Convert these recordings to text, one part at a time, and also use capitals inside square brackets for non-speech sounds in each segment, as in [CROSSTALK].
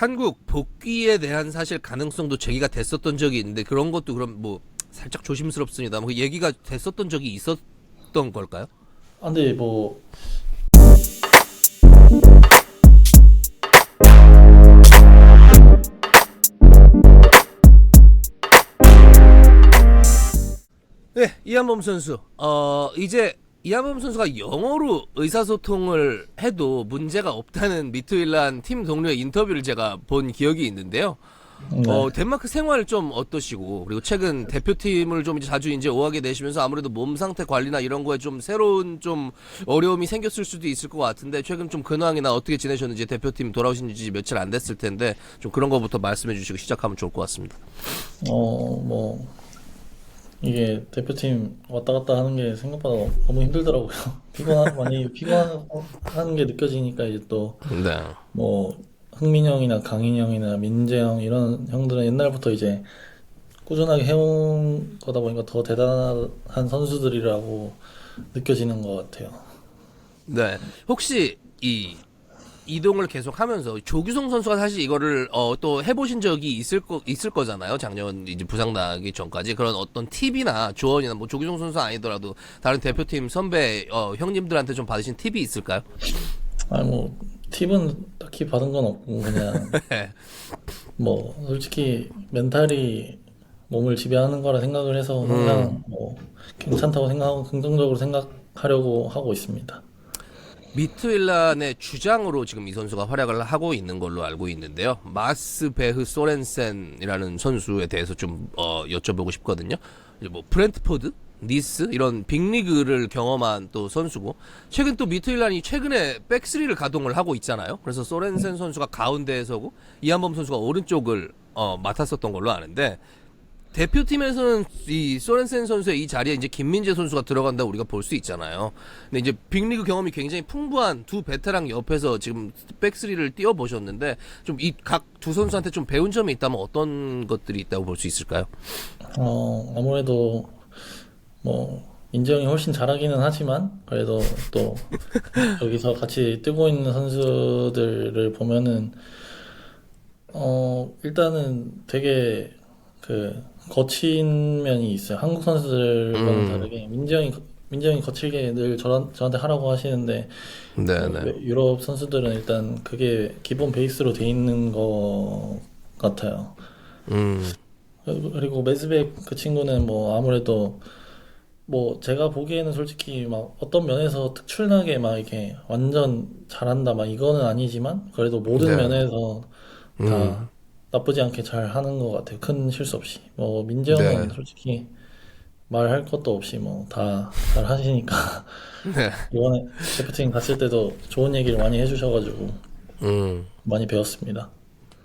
한국 복귀에 대한 사실 가능성도 제기가 됐었던 적이 있는데 그런 것도 그럼 뭐 살짝 조심스럽습니다. 뭐 얘기가 됐었던 적이 있었던 걸까요? 아, 근데 뭐 네, 이한범 선수. 어, 이제 이한범 선수가 영어로 의사소통을 해도 문제가 없다는 미트윌란 팀 동료의 인터뷰를 제가 본 기억이 있는데요. 네. 어, 덴마크 생활 좀 어떠시고 그리고 최근 대표팀을 좀 이제 자주 이제 오하게 되시면서 아무래도 몸 상태 관리나 이런 거에 좀 새로운 좀 어려움이 생겼을 수도 있을 것 같은데 최근 좀 근황이나 어떻게 지내셨는지 대표팀 돌아오신 지 며칠 안 됐을 텐데 좀 그런 거부터 말씀해 주시고 시작하면 좋을 것 같습니다. 어, 뭐, 이게 대표팀 왔다 갔다 하는 게 생각보다 너무 힘들더라고요. [LAUGHS] 피곤한, 많이 피곤한 게 느껴지니까 이제 또, 네. 뭐, 흥민 형이나 강인 형이나 민재 형 이런 형들은 옛날부터 이제 꾸준하게 해온 거다 보니까 더 대단한 선수들이라고 느껴지는 것 같아요. 네. 혹시 이 이동을 계속 하면서 조규성 선수가 사실 이거를 어, 또 해보신 적이 있을 거 있을 거잖아요. 작년 이제 부상 나기 전까지 그런 어떤 팁이나 조언이나 뭐 조규성 선수 아니더라도 다른 대표팀 선배 어, 형님들한테 좀 받으신 팁이 있을까요? 아니, 뭐, 팁은 딱히 받은 건 없고, 그냥, [LAUGHS] 뭐, 솔직히, 멘탈이 몸을 지배하는 거라 생각을 해서 항상 뭐, 괜찮다고 생각하고, 긍정적으로 생각하려고 하고 있습니다. 미트윌란의 주장으로 지금 이 선수가 활약을 하고 있는 걸로 알고 있는데요. 마스 베흐 소렌센이라는 선수에 대해서 좀 어, 여쭤보고 싶거든요. 이제 뭐 브렌트포드, 니스 이런 빅리그를 경험한 또 선수고 최근 또 미트윌란이 최근에 백스리를 가동을 하고 있잖아요. 그래서 소렌센 선수가 가운데에 서고 이한범 선수가 오른쪽을 어, 맡았었던 걸로 아는데 대표팀에서는 이 소렌센 선수의 이 자리에 이제 김민재 선수가 들어간다 고 우리가 볼 수 있잖아요. 근데 이제 빅리그 경험이 굉장히 풍부한 두 베테랑 옆에서 지금 백스리를 뛰어 보셨는데 좀 이 각 두 선수한테 좀 배운 점이 있다면 어떤 것들이 있다고 볼 수 있을까요? 어, 아무래도, 뭐, 인재영이 훨씬 잘하기는 하지만, 그래도 또, [LAUGHS] 여기서 같이 뛰고 있는 선수들을 보면은, 어, 일단은 되게, 그, 거친 면이 있어요. 한국 선수들과는 다르게. 민재영이, 민재영이 거칠게 늘 저, 저한테 하라고 하시는데, 네네. 유럽 선수들은 일단 그게 기본 베이스로 돼 있는 것 같아요. 음, 그리고 매즈백 그 친구는 뭐 아무래도 뭐 제가 보기에는 솔직히 막 어떤 면에서 특출나게 막 이렇게 완전 잘한다 막 이거는 아니지만 그래도 모든 네. 면에서 다 나쁘지 않게 잘 하는 것 같아요. 큰 실수 없이. 뭐 민재형은 네. 솔직히 말할 것도 없이 뭐 다 잘 하시니까 [LAUGHS] 네. 이번에 대표팀 갔을 때도 좋은 얘기를 많이 해주셔가지고 음. 많이 배웠습니다.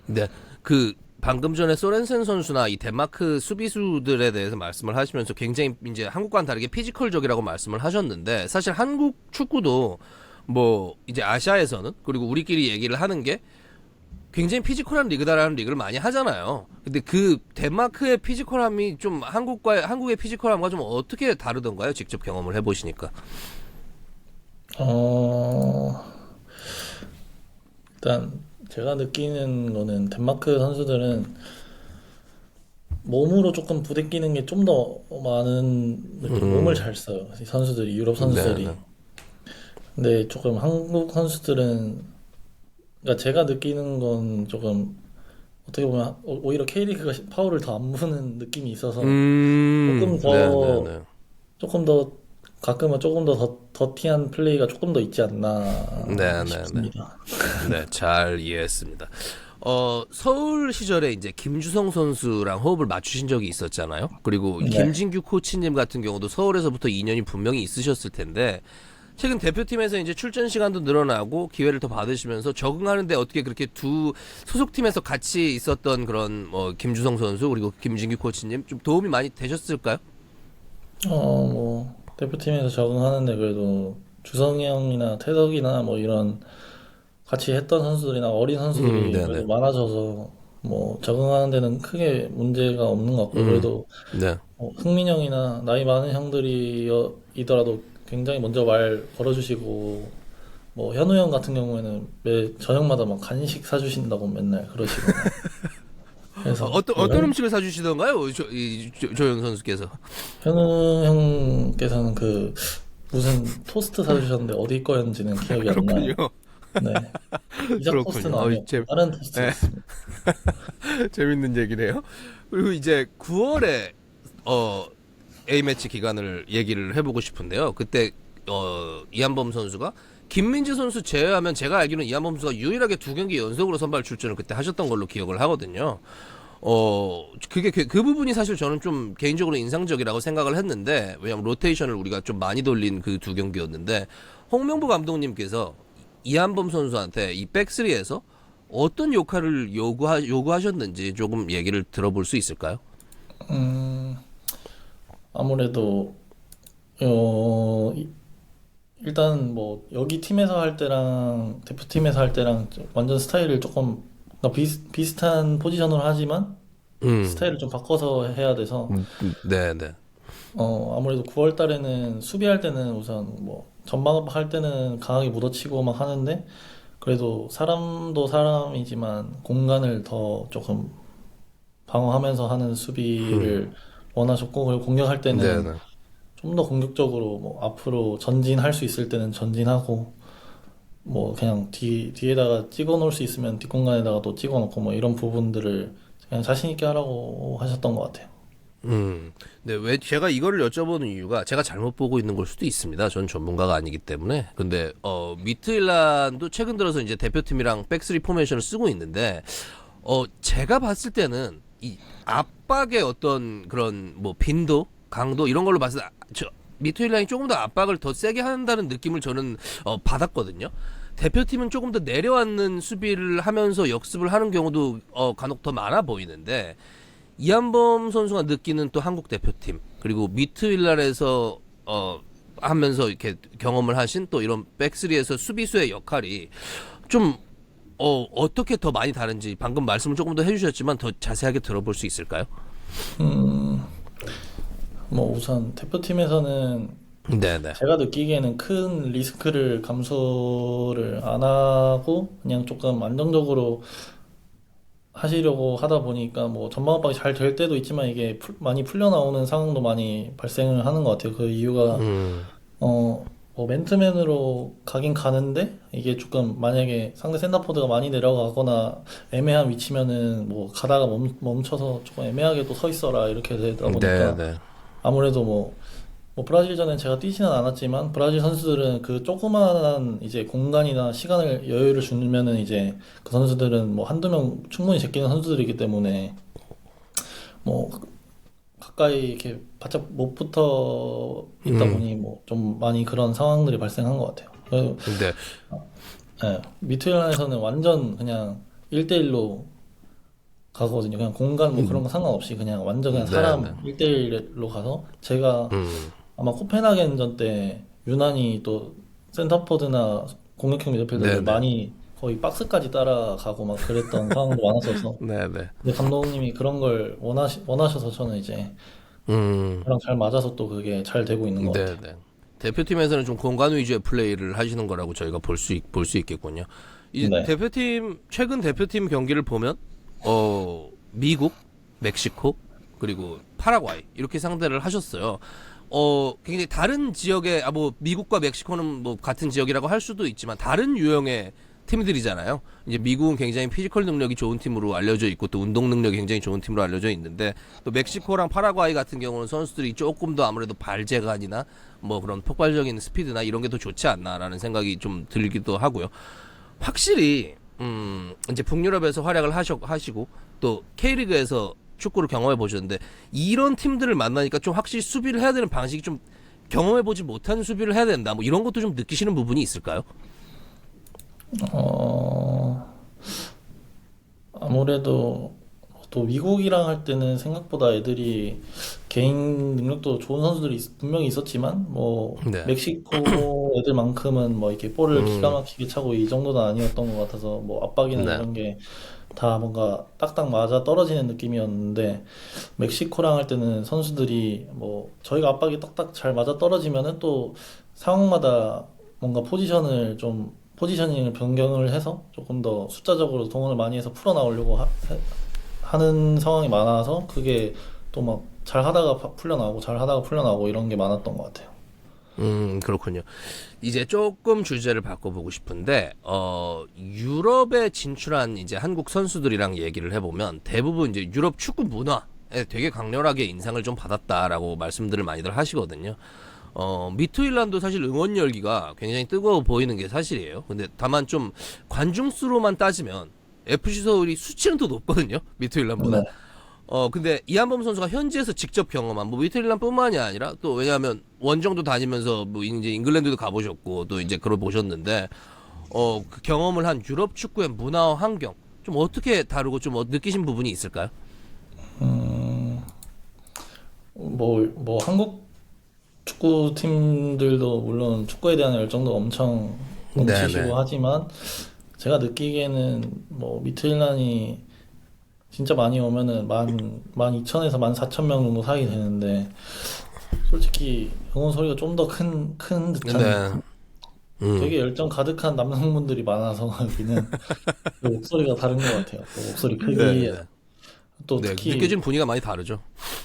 네. 그 방금 전에 소렌센 선수나 이 덴마크 수비수들에 대해서 말씀을 하시면서 굉장히 이제 한국과는 다르게 피지컬적이라고 말씀을 하셨는데 사실 한국 축구도 뭐 이제 아시아에서는 그리고 우리끼리 얘기를 하는 게 굉장히 피지컬한 리그다라는 리그를 많이 하잖아요. 근데 그 덴마크의 피지컬함이 좀 한국과 한국의 피지컬함과 좀 어떻게 다르던가요? 직접 경험을 해보시니까. 어, 일단 제가 느끼는 거는 덴마크 선수들은 몸으로 조금 부대끼는 게 좀 더 많은 느낌, 몸을 잘 써요. 이 선수들이, 유럽 선수들이. 네, 네. 근데 조금 한국 선수들은, 그러니까 제가 느끼는 건 조금 어떻게 보면 오- 오히려 K리그가 파울을 더안 부는 느낌이 있어서 음, 조금 더 네, 네, 네. 조금 더 가끔은 조금 더 더, 더티한 플레이가 조금 더 있지 않나 네, 네, 네. 싶습니다. [LAUGHS] 네, 잘 이해했습니다. 어, 서울 시절에 이제 김주성 선수랑 호흡을 맞추신 적이 있었잖아요. 그리고 네. 김진규 코치님 같은 경우도 서울에서부터 인연이 분명히 있으셨을 텐데 최근 대표팀에서 이제 출전 시간도 늘어나고 기회를 더 받으시면서 적응하는데 어떻게 그렇게 두 소속팀에서 같이 있었던 그런 뭐 김주성 선수 그리고 김진규 코치님 좀 도움이 많이 되셨을까요? 어, 뭐, 대표팀에서 적응하는데 그래도 주성이 형이나 태덕이나 뭐 이런 같이 했던 선수들이나 어린 선수들이 음, 네네. 그래도 많아져서 뭐 적응하는 데는 크게 문제가 없는 것 같고 음. 그래도 네. 어, 흥민 형이나 나이 많은 형들이더라도 굉장히 먼저 말 걸어주시고 뭐 현우 형 같은 경우에는 매 저녁마다 막 간식 사주신다고 맨날 그러시고 [LAUGHS] 그래서 어떤 어떤 음식을 사주시던가요? 조, 이 조- 조현 선수께서. 현우 형께서는 그 무슨 토스트 사주셨는데 어디 거였는지는 기억이 안 나요. 그렇군요. 네. 이자 그렇군요. 토스트는 어이, 아니었고 재- 다른 토스트였습니다. [LAUGHS] 재밌는 얘기네요. 그리고 이제 9월에 어 A 매치 기간을 얘기를 해보고 싶은데요. 그때 어 이한범 선수가 김민재 선수 제외하면 제가 알기로는 이한범 선수가 유일하게 두 경기 연속으로 선발 출전을 그때 하셨던 걸로 기억을 하거든요. 어 그게 그, 그 부분이 사실 저는 좀 개인적으로 인상적이라고 생각을 했는데 왜냐하면 로테이션을 우리가 좀 많이 돌린 그 두 경기였는데 홍명보 감독님께서 이한범 선수한테 이 백스리에서 어떤 역할을 요구하, 요구하셨는지 조금 얘기를 들어볼 수 있을까요? 음, 아무래도 어 이- 일단 뭐 여기 팀에서 할 때랑 대표팀에서 할 때랑 좀 완전 스타일을 조금 그러니까 비슷, 비슷한 포지션으로 하지만 음. 스타일을 좀 바꿔서 해야 돼서 네, 네. 어 아무래도 9월 달에는 수비할 때는 우선 뭐 전방 할 때는 강하게 묻어치고 막 하는데 그래도 사람도 사람이지만 공간을 더 조금 방어하면서 하는 수비를 원하셨고 그리고 공격할 때는 네, 네. 좀 더 공격적으로 뭐 앞으로 전진할 수 있을 때는 전진하고 뭐 그냥 뒤 뒤에다가 찍어 놓을 수 있으면 뒷공간에다가 또 찍어 놓고 뭐 이런 부분들을 그냥 자신 있게 하라고 하셨던 것 같아요. 음. 네, 왜 제가 이거를 여쭤보는 이유가 제가 잘못 보고 있는 걸 수도 있습니다. 전 전문가가 아니기 때문에. 근데 어 미트일란도 최근 들어서 이제 대표팀이랑 백스리 포메이션을 쓰고 있는데 어 제가 봤을 때는 이 압박의 어떤 그런 뭐 빈도, 강도 이런 걸로 봤을 때저 미트일란이 조금 더 압박을 더 세게 한다는 느낌을 저는 어 받았거든요. 대표팀은 조금 더 내려앉는 수비를 하면서 역습을 하는 경우도 어 간혹 더 많아 보이는데 이한범 선수가 느끼는 또 한국 대표팀 그리고 미트윌란에서 어 하면서 이렇게 경험을 하신 또 이런 백스리에서 수비수의 역할이 좀 어, 어떻게 더 많이 다른지 방금 말씀을 조금 더 해주셨지만 더 자세하게 들어볼 수 있을까요? 뭐 우선 대표팀에서는 네네. 제가 느끼기에는 큰 리스크를 감수를 안 하고 그냥 조금 안정적으로 하시려고 하다 보니까 뭐 전방 압박이 잘 될 때도 있지만 이게 풀- 많이 풀려 나오는 상황도 많이 발생을 하는 것 같아요. 그 이유가 음, 어, 뭐 맨투맨으로 가긴 가는데 이게 조금 만약에 상대 센터포드가 많이 내려가거나 애매한 위치면은 뭐 가다가 멈, 멈춰서 조금 애매하게 또 서 있어라 이렇게 되다 보니까 네 네. 아무래도 뭐, 뭐 브라질전엔 제가 뛰지는 않았지만 브라질 선수들은 그 조그마한 이제 공간이나 시간을 여유를 주면은 이제 그 선수들은 뭐 한두 명 충분히 제끼는 선수들이기 때문에 뭐 가까이 이렇게 바짝 못 붙어 있다 음. 보니 뭐 좀 많이 그런 상황들이 발생한 것 같아요. 그래서 근데 예, 미트윌란에서는 완전 그냥 1대1로 가거든요. 그냥 공간 뭐 그런 거 상관없이 그냥 완전 그냥 네, 사람 네. 1대1로 가서 제가 음, 아마 코펜하겐전 때 유난히 또 센터포드나 공격형 미드필더를 네, 네. 많이 거의 박스까지 따라가고 막 그랬던 [LAUGHS] 상황도 많았어서 네네. 근데 감독님이 그런 걸 원하시, 원하셔서 저는 이제 음, 그랑 잘 맞아서 또 그게 잘 되고 있는 것 같아요. 네네. 대표팀에서는 좀 공간 위주의 플레이를 하시는 거라고 저희가 볼 수 볼 수 있겠군요. 이 네. 대표팀 최근 대표팀 경기를 보면 어 미국, 멕시코 그리고 파라과이 이렇게 상대를 하셨어요. 어 굉장히 다른 지역의 아뭐 미국과 멕시코는 뭐 같은 지역이라고 할 수도 있지만 다른 유형의 팀들이잖아요. 이제 미국은 굉장히 피지컬 능력이 좋은 팀으로 알려져 있고 또 운동 능력이 굉장히 좋은 팀으로 알려져 있는데 또 멕시코랑 파라과이 같은 경우는 선수들이 조금 더 아무래도 발재간이나 뭐 그런 폭발적인 스피드나 이런 게 더 좋지 않나라는 생각이 좀 들기도 하고요. 확실히 음 이제 북유럽에서 활약을 하셔, 하시고 또 K리그에서 축구를 경험해 보셨는데 이런 팀들을 만나니까 좀 확실히 수비를 해야 되는 방식이 좀 경험해 보지 못한 수비를 해야 된다. 뭐 이런 것도 좀 느끼시는 부분이 있을까요? 어, 아무래도 또 미국이랑 할 때는 생각보다 애들이 개인 능력도 좋은 선수들이 있- 분명히 있었지만 뭐 네. 멕시코 [CLEARS THROAT] 애들만큼은 뭐 이렇게 볼을 기가 막히게 차고 이 정도는 아니었던 것 같아서 뭐 압박이나 네. 이런 게 다 뭔가 딱딱 맞아 떨어지는 느낌이었는데 멕시코랑 할 때는 선수들이 뭐 저희가 압박이 딱딱 잘 맞아 떨어지면은 또 상황마다 뭔가 포지션을 좀 포지셔닝을 변경을 해서 조금 더 숫자적으로 동원을 많이 해서 풀어 나오려고 하, 는 상황이 많아서 그게 또 막 잘 하다가 파- 풀려 나오고 잘 하다가 풀려 나오고 이런 게 많았던 것 같아요. 음, 그렇군요. 이제 조금 주제를 바꿔보고 싶은데, 어, 유럽에 진출한 이제 한국 선수들이랑 얘기를 해보면 대부분 이제 유럽 축구 문화에 되게 강렬하게 인상을 좀 받았다라고 말씀들을 많이들 하시거든요. 어, 미투일란도 사실 응원 열기가 굉장히 뜨거워 보이는 게 사실이에요. 근데 다만 좀 관중 수로만 따지면 FC 서울이 수치는 더 높거든요. 미투일란보다. 네. 어 근데 이한범 선수가 현지에서 직접 경험한 뭐 미틀란뿐만이 아니라 또 왜냐하면 원정도 다니면서 뭐 이제 잉글랜드도 가보셨고 또 이제 그걸 보셨는데 어 그 경험을 한 유럽 축구의 문화와 환경 좀 어떻게 다르고 좀 어- 느끼신 부분이 있을까요? 뭐, 뭐 한국 축구 팀들도 물론 축구에 대한 열정도 엄청 넘치시고 네네. 하지만 제가 느끼기에는 뭐 미트일란이 진짜 많이 오면은 만, 만 이천에서 만 사천 명 정도 사이 되는데 솔직히 응원 소리가 좀 더 큰, 큰 듯한 네. 음. 되게 열정 가득한 남성분들이 많아서 [LAUGHS] 여기는 그 목소리가 다른 것 같아요. 그 목소리 크기 네, 네. 또 네, 특히 느껴지는 분위기가 많이 다르죠.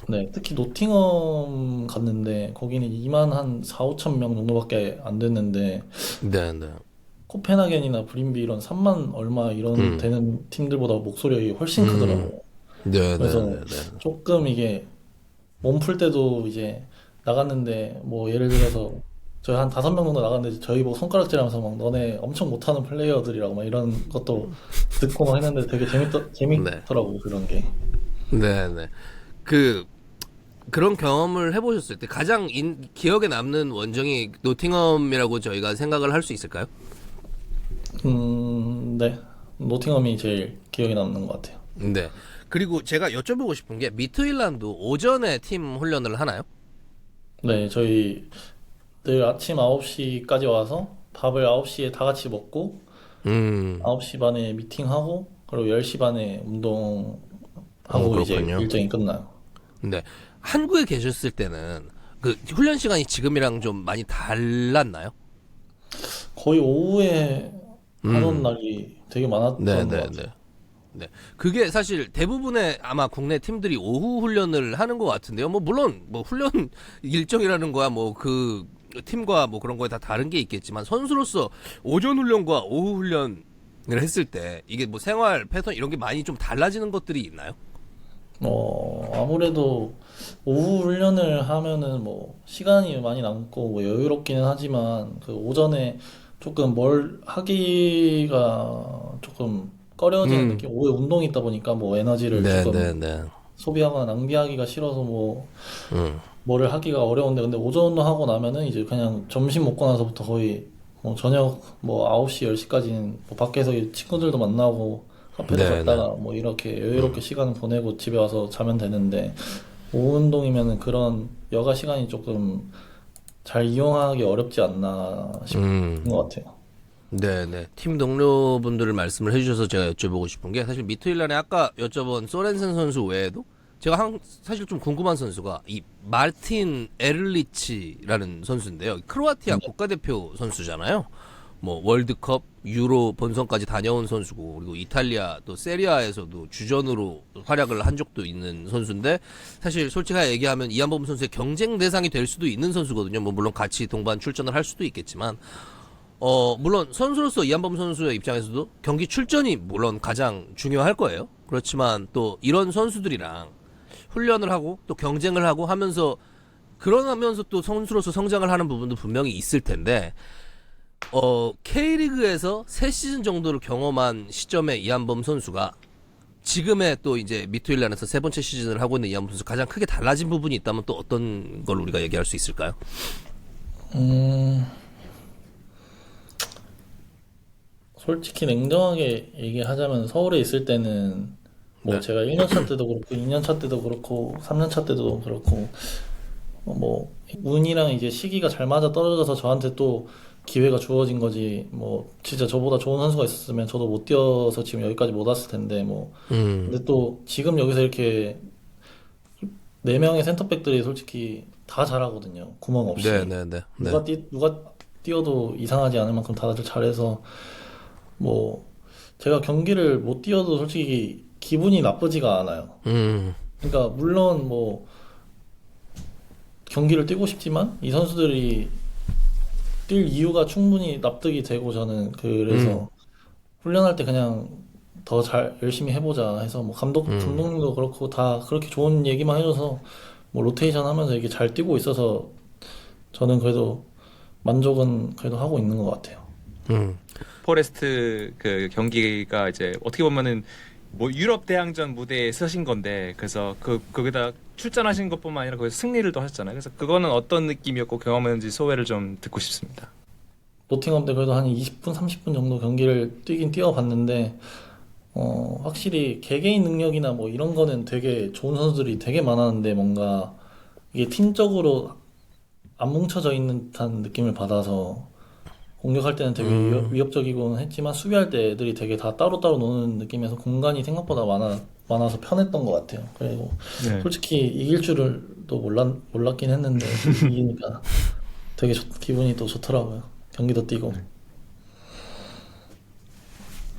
네, 특히 노팅엄 갔는데 거기는 2만 한 4, 5천 명 정도밖에 안 됐는데 네, 네. 코펜하겐이나 브림비 이런 3만 얼마 이런 음. 되는 팀들보다 목소리가 훨씬 음. 크더라고요. 네, 네, 그래서 네, 네. 조금 이게 몸 풀 때도 이제 나갔는데 뭐 예를 들어서 저희 한 다섯 명 정도 나갔는데 저희 보고 손가락질하면서 막 너네 엄청 못하는 플레이어들이라고 막 이런 것도 듣고 막 했는데 되게 재밌더 재밌더라고 요 그런 게. 네, 네. 그 그런 경험을 해보셨을 때 가장 인, 기억에 남는 원정이 노팅엄이라고 저희가 생각을 할 수 있을까요? 음, 네. 노팅엄이 제일 기억에 남는 것 같아요. 네. 그리고 제가 여쭤보고 싶은 게 미트일란도 오전에 팀 훈련을 하나요? 네, 저희 늘 아침 9시까지 와서 밥을 9시에 다 같이 먹고 음. 9시 반에 미팅하고 그리고 10시 반에 운동하고 어, 이제 그렇군요. 일정이 끝나요. 네. 한국에 계셨을 때는 그 훈련 시간이 지금이랑 좀 많이 달랐나요? 거의 오후에 안온 음. 날이 되게 많았던 네, 것 네, 같아요. 네. 네. 그게 사실 대부분의 아마 국내 팀들이 오후 훈련을 하는 것 같은데요. 뭐 물론 뭐 훈련 [LAUGHS] 일정이라는 거야 뭐 그 팀과 뭐 그런 거에 다 다른 게 있겠지만 선수로서 오전 훈련과 오후 훈련을 했을 때 이게 뭐 생활 패턴 이런 게 많이 좀 달라지는 것들이 있나요? 어, 아무래도 오후 훈련을 하면은 뭐 시간이 많이 남고 뭐 여유롭기는 하지만 그 오전에 조금 뭘 하기가 조금 꺼려지는 음. 느낌. 오후에 운동이 있다 보니까 뭐 에너지를 네, 조금 네, 네. 소비하거나 낭비하기가 싫어서 뭐 음. 뭐를 하기가 어려운데 근데 오전 운동 하고 나면은 이제 그냥 점심 먹고 나서부터 거의 뭐 저녁 뭐 9시 10시까지는 뭐 밖에서 친구들도 만나고 카페도 네, 갔다가 뭐 이렇게 여유롭게 시간을 보내고 집에 와서 자면 되는데 오후 운동이면은 그런 여가 시간이 조금 잘 이용하기 어렵지 않나 싶은 음. 것 같아요. 네 네. 팀 동료분들을 말씀을 해주셔서 제가 여쭤보고 싶은 게 사실 미트일란에 아까 여쭤본 소렌센 선수 외에도 제가 한, 사실 좀 궁금한 선수가 이 마르틴 에를리치라는 선수인데요. 크로아티아 국가대표 선수잖아요. 뭐 월드컵, 유로 본선까지 다녀온 선수고 그리고 이탈리아 또 세리아에서도 주전으로 활약을 한 적도 있는 선수인데 사실 솔직하게 얘기하면 이한범 선수의 경쟁 대상이 될 수도 있는 선수거든요. 뭐 물론 같이 동반 출전을 할 수도 있겠지만 어, 물론 선수로서 이한범 선수의 입장에서도 경기 출전이 물론 가장 중요할 거예요. 그렇지만 또 이런 선수들이랑 훈련을 하고 또 경쟁을 하고 하면서 그러면서 또 선수로서 성장을 하는 부분도 분명히 있을 텐데 어, K리그에서 세 시즌 정도를 경험한 시점에 이한범 선수가 지금의 또 이제 미투일란에서 세 번째 시즌을 하고 있는 이한범 선수 가장 크게 달라진 부분이 있다면 또 어떤 걸 우리가 얘기할 수 있을까요? 음, 솔직히 냉정하게 얘기하자면 서울에 있을 때는 뭐 네. 제가 1년차 때도 그렇고 2년차 때도 그렇고 3년차 때도 그렇고 어, 뭐 운이랑 이제 시기가 잘 맞아 떨어져서 저한테 또 기회가 주어진 거지 뭐 진짜 저보다 좋은 선수가 있었으면 저도 못 뛰어서 지금 여기까지 못 왔을 텐데 뭐 음. 근데 또 지금 여기서 이렇게 네 명의 센터백들이 솔직히 다 잘하거든요 구멍 없이 네, 네, 네. 네. 누가 뛰 누가 뛰어도 이상하지 않을 만큼 다들 잘해서 뭐 제가 경기를 못 뛰어도 솔직히 기분이 나쁘지가 않아요. 음, 그러니까 물론 뭐 경기를 뛰고 싶지만 이 선수들이 뛸 이유가 충분히 납득이 되고 저는 그래서 훈련할 때 그냥 더 잘 열심히 해보자 해서 뭐 감독 감독님도 그렇고 다 그렇게 좋은 얘기만 해줘서 뭐 로테이션 하면서 이게 잘 뛰고 있어서 저는 그래도 만족은 그래도 하고 있는 것 같아요. 음. 포레스트 그 경기가 이제 어떻게 보면은 뭐 유럽 대항전 무대에 서신 건데 그래서 그 거기다 출전하신 것뿐만 아니라 거기서 승리를 또 하셨잖아요. 그래서 그거는 어떤 느낌이었고 경험했는지 소회를 좀 듣고 싶습니다. 노팅엄 때 그래도 한 20분, 30분 정도 경기를 뛰긴 뛰어봤는데, 어, 확실히 개개인 능력이나 뭐 이런 거는 되게 좋은 선수들이 되게 많았는데 뭔가 이게 팀적으로 안 뭉쳐져 있는 듯한 느낌을 받아서 공격할 때는 되게 위협, 위협 적이곤 했지만 수비할 때 애들이 되게 다 따로따로 노는 느낌에서 공간이 생각보다 많아, 많아서 편했던 것 같아요. 그리고 네. 솔직히 이길 줄을 또 몰랐, 몰랐긴 했는데 [LAUGHS] 이기니까 되게 좋- 기분이 또 좋더라고요. 경기도 뛰고.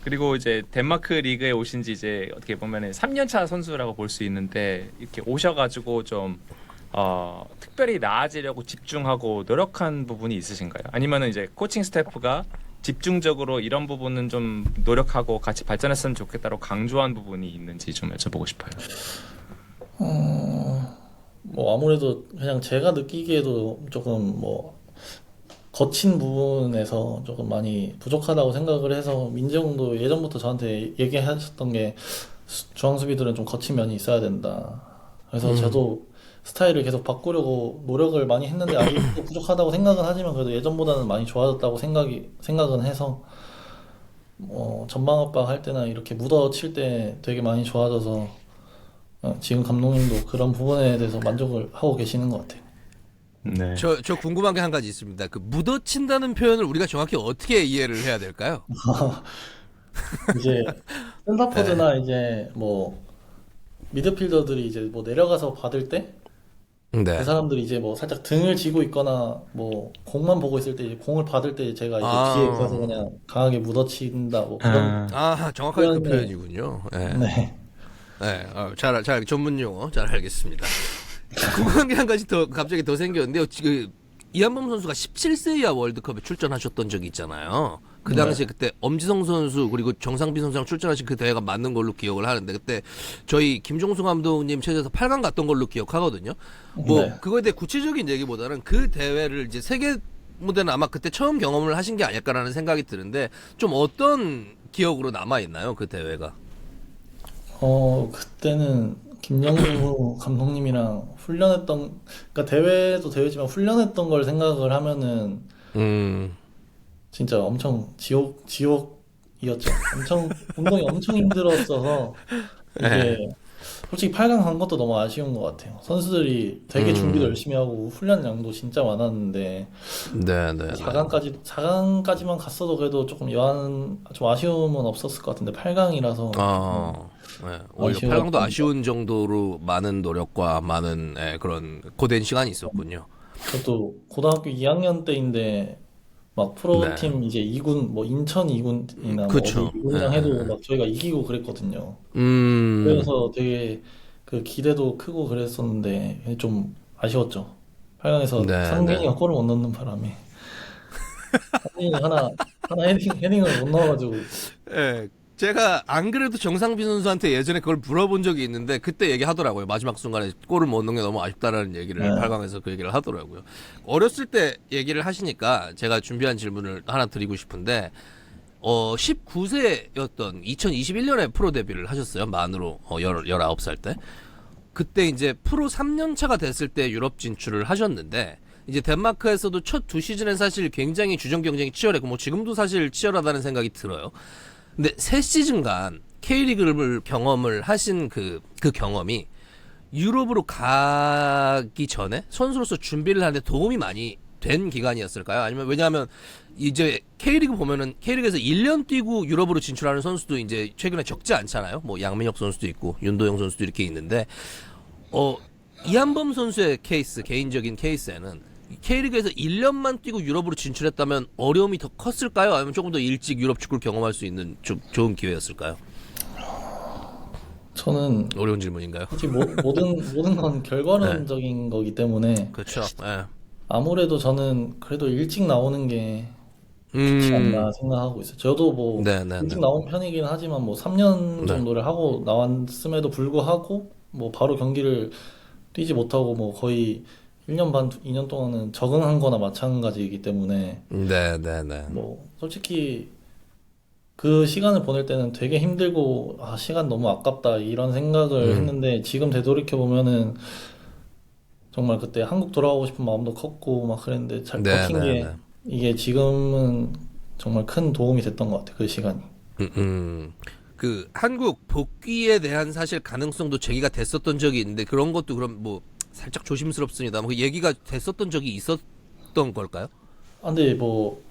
그리고 이제 덴마크 리그에 오신 지 이제 어떻게 보면은 3년차 선수라고 볼 수 있는데 이렇게 오셔가지고 좀 어, 특별히 나아지려고 집중하고 노력한 부분이 있으신가요? 아니면은 이제 코칭 스태프가 집중적으로 이런 부분은 좀 노력하고 같이 발전했으면 좋겠다고 강조한 부분이 있는지 좀 여쭤보고 싶어요. 어, 뭐 아무래도 그냥 제가 느끼기에도 조금 뭐 거친 부분에서 조금 많이 부족하다고 생각을 해서 민재형도 예전부터 저한테 얘기하셨던 게 수- 중앙 수비들은 좀 거친 면이 있어야 된다. 그래서 저도 스타일을 계속 바꾸려고 노력을 많이 했는데 아직도 [CLEARS THROAT] 부족하다고 생각은 하지만 그래도 예전보다는 많이 좋아졌다고 생각이 생각은 해서 어, 전방 압박 할 때나 이렇게 묻어 칠 때 되게 많이 좋아져서 어, 지금 감독님도 그런 부분에 대해서 만족을 하고 계시는 것 같아요. 네. 저, 저 궁금한 게 한 가지 있습니다. 그 묻어친다는 표현을 우리가 정확히 어떻게 이해를 해야 될까요? [LAUGHS] 이제 [LAUGHS] 센터포드나 이제 뭐 미드필더들이 이제 뭐 내려가서 받을 때 그 네. 사람들이 이제 뭐 살짝 등을 쥐고 있거나 뭐 공만 보고 있을 때 이제 공을 받을 때 제가 이제 아. 뒤에 가서 그냥 강하게 묻어친다 뭐 그런 아, 정확하게 그 표현이군요. 네. 네. 네, 어, 잘, 잘, 전문 용어 잘 알겠습니다. [LAUGHS] 궁금한 게 한 가지 더, 갑자기 더 생겼는데요. 지금, 이한범 선수가 17세 이하 월드컵에 출전하셨던 적이 있잖아요. 그 당시에 그때 엄지성 선수 그리고 정상빈 선수랑 출전하신 그 대회가 맞는 걸로 기억을 하는데 그때 저희 김종수 감독님 체제에서 8강 갔던 걸로 기억하거든요. 뭐 네. 그거에 대해 구체적인 얘기보다는 그 대회를 이제 세계 무대는 아마 그때 처음 경험을 하신 게 아닐까라는 생각이 드는데 좀 어떤 기억으로 남아 있나요 그 대회가? 어 그때는 김영수 [CLEARS THROAT] 감독님이랑 훈련했던 그러니까 대회도 대회지만 훈련했던 걸 생각을 하면은 음. 진짜 엄청 지옥 지옥이었죠. 엄청 운동이 엄청 힘들었어서 이게 네. 솔직히 8강 간 것도 너무 아쉬운 것 같아요. 선수들이 되게 음. 준비도 열심히 하고 훈련 양도 진짜 많았는데 네, 네. 네. 4강까지 4강까지만 갔어도 그래도 조금 여한 좀 아쉬움은 없었을 것 같은데 8강이라서 아, 네. 오히려 아쉬웠던 8강도 아쉬운 정도로 많은 노력과 많은 예, 그런 고된 시간이 있었군요. 그것도 고등학교 2학년 때인데 막 프로팀 이제 2군 뭐 인천 2군이나 뭐 네. 그쵸. 2군이랑 네, 해도 네. 막 저희가 이기고 그랬거든요. 음, 그래서 되게 그 기대도 크고 그랬었는데 좀 아쉬웠죠. 8강에서 네, 상진이가 골을 못 넣는 바람에 [LAUGHS] 상진이 하나 하나 헤딩 헤딩을 못 넣어가지고 예, 제가 안 그래도 정상빈 선수한테 예전에 그걸 물어본 적이 있는데 그때 얘기하더라고요. 마지막 순간에 골을 못 넣는 게 너무 아쉽다라는 얘기를 네. 8강에서 그 얘기를 하더라고요. 어렸을 때 얘기를 하시니까 제가 준비한 질문을 하나 드리고 싶은데 어 19세였던 2021년에 프로 데뷔를 하셨어요. 만으로 어 19살 때. 그때 이제 프로 3년 차가 됐을 때 유럽 진출을 하셨는데 이제 덴마크에서도 첫 두 시즌은 사실 굉장히 주전 경쟁이 치열했고 뭐 지금도 사실 치열하다는 생각이 들어요. 근데 세 시즌간 K리그를 경험을 하신 그, 그 경험이 유럽으로 가기 전에 선수로서 준비를 하는데 도움이 많이 된 기간이었을까요? 아니면 왜냐하면 이제 K리그 보면은 K리그에서 1년 뛰고 유럽으로 진출하는 선수도 이제 최근에 적지 않잖아요. 뭐 양민혁 선수도 있고 윤도영 선수도 이렇게 있는데 어 이한범 선수의 케이스 개인적인 케이스에는 K리그에서 1년만 뛰고 유럽으로 진출했다면 어려움이 더 컸을까요? 아니면 조금 더 일찍 유럽 축구를 경험할 수 있는 좀 좋은 기회였을까요? 저는 어려운 질문인가요? 솔직히 모, [LAUGHS] 모든 모든 건 결과론적인 거기 때문에 그렇죠. 예. 아무래도 저는 그래도 일찍 나오는 게 음. 좋지 않나 생각하고 있어요. 저도 뭐 네, 네, 일찍 네. 나온 편이긴 하지만 뭐 3년 네. 정도를 하고 나왔음에도 불구하고 뭐 바로 경기를 뛰지 못하고 뭐 거의 1년 반, 2년 동안은 적응한 거나 마찬가지이기 때문에 네, 네, 네. 뭐 솔직히 그 시간을 보낼 때는 되게 힘들고 아 시간 너무 아깝다 이런 생각을 음. 했는데 지금 되돌이켜 보면은 정말 그때 한국 돌아가고 싶은 마음도 컸고 막 그랬는데 잘 네, 버틴 네, 게 네. 이게 지금은 정말 큰 도움이 됐던 것 같아요 그 시간이 음, 음. 그 한국 복귀에 대한 사실 가능성도 제기가 됐었던 적이 있는데 그런 것도 그럼 뭐 살짝 조심스럽습니다. 그 얘기가 됐었던 적이 있었던 걸까요? 아, 근데 뭐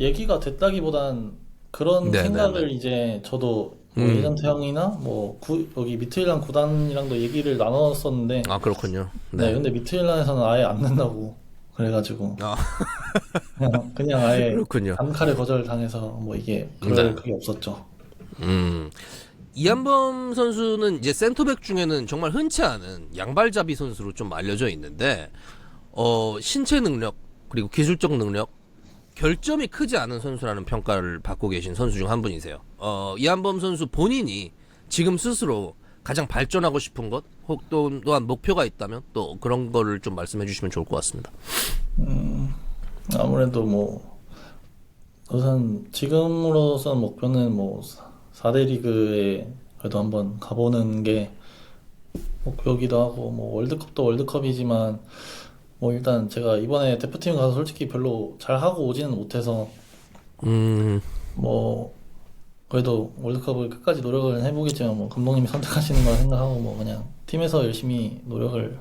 얘기가 됐다기보단 그런 네, 생각을 네, 이제 저도 뭐 음. 예전태 형이나 뭐 구, 여기 미트일란 구단이랑도 얘기를 나눴었는데 아 그렇군요. 네, 네. 근데 미트일란에서는 아예 안 된다고 그래가지고 아 그냥, 그냥 아예 그렇군요. 단칼에 거절 당해서 뭐 이게 그럴 네. 그게 없었죠. 음. 이한범 선수는 이제 센터백 중에는 정말 흔치 않은 양발잡이 선수로 좀 알려져 있는데 어 신체 능력 그리고 기술적 능력 결점이 크지 않은 선수라는 평가를 받고 계신 선수 중 한 분이세요. 어 이한범 선수 본인이 지금 스스로 가장 발전하고 싶은 것, 혹 또, 또한 목표가 있다면 또 그런 거를 좀 말씀해 주시면 좋을 것 같습니다. 아무래도 뭐 우선 지금으로선 목표는 뭐 4대 리그에 그래도 한번 가보는 게 목표기도 하고 뭐 월드컵도 월드컵이지만 뭐 일단 제가 이번에 대표팀 가서 솔직히 별로 잘 하고 오지는 못해서 음, 뭐 그래도 월드컵을 끝까지 노력을 해보겠지만 뭐 감독님이 [LAUGHS] 선택하시는 걸 생각하고 뭐 그냥 팀에서 열심히 노력을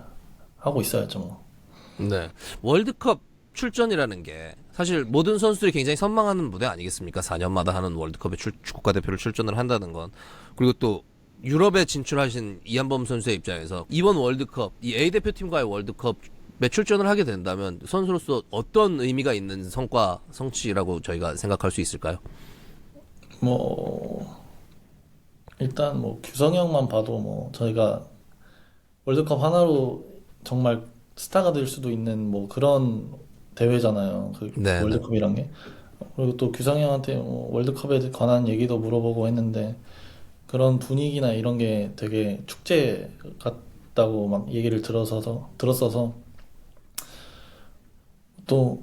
하고 있어야죠 뭐. 네. 월드컵 출전이라는 게 사실 모든 선수들이 굉장히 선망하는 무대 아니겠습니까? 4년마다 하는 월드컵에 출, 국가 대표를 출전을 한다는 건. 그리고 또 유럽에 진출하신 이한범 선수의 입장에서 이번 월드컵, 이 A 대표팀과의 월드컵에 출전을 하게 된다면 선수로서 어떤 의미가 있는 성과, 성취라고 저희가 생각할 수 있을까요? 뭐 일단 뭐 규성형만 봐도 뭐 저희가 월드컵 하나로 정말 스타가 될 수도 있는 뭐 그런 대회잖아요. 그 네, 네. 월드컵이란 게. 그리고 또 규성형한테 뭐 월드컵에 관한 얘기도 물어보고 했는데 그런 분위기나 이런 게 되게 축제 같다고 막 얘기를 들어서서 들었어서 또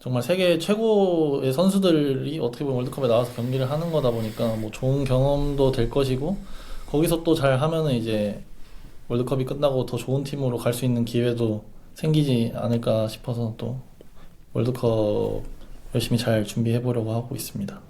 정말 세계 최고의 선수들이 어떻게 보면 월드컵에 나와서 경기를 하는 거다 보니까 뭐 좋은 경험도 될 것이고 거기서 또 잘 하면은 이제 월드컵이 끝나고 더 좋은 팀으로 갈 수 있는 기회도 생기지 않을까 싶어서 또 월드컵 열심히 잘 준비해 보려고 하고 있습니다.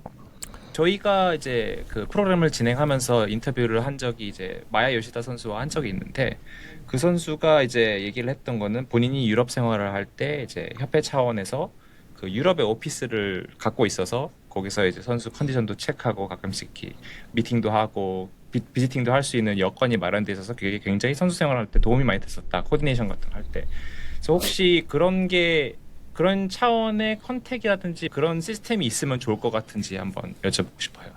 저희가 이제 그 프로그램을 진행하면서 인터뷰를 한 적이 이제 마야 요시다 선수와 한 적이 있는데 그 선수가 이제 얘기를 했던 거는 본인이 유럽 생활을 할 때 이제 협회 차원에서 그 유럽의 오피스를 갖고 있어서 거기서 이제 선수 컨디션도 체크하고 가끔씩 미팅도 하고 비, 비지팅도 할 수 있는 여건이 마련돼 있어서 그게 굉장히 선수 생활할 때 도움이 많이 됐었다 코디네이션 같은 거 할 때. 그래서 혹시 그런 게 그런 차원의 컨택이라든지 그런 시스템이 있으면 좋을 것 같은지 한번 여쭤보고 싶어요.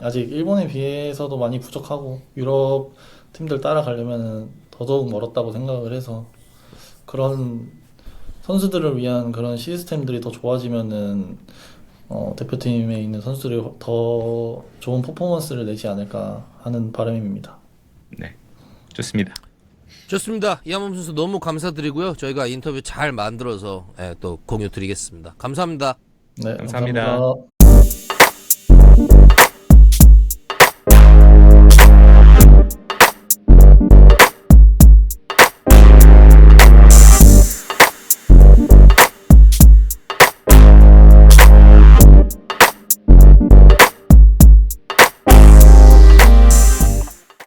아직 일본에 비해서도 많이 부족하고 유럽 팀들 따라가려면 더더욱 멀었다고 생각을 해서 그런 선수들을 위한 그런 시스템들이 더 좋아지면은 어, 대표팀에 있는 선수들이 더 좋은 퍼포먼스를 내지 않을까 하는 바람입니다. 네, 좋습니다. 좋습니다. 이한범 선수 너무 감사드리고요. 저희가 인터뷰 잘 만들어서 예, 또 공유 드리겠습니다. 감사합니다. 네, 감사합니다. 감사합니다.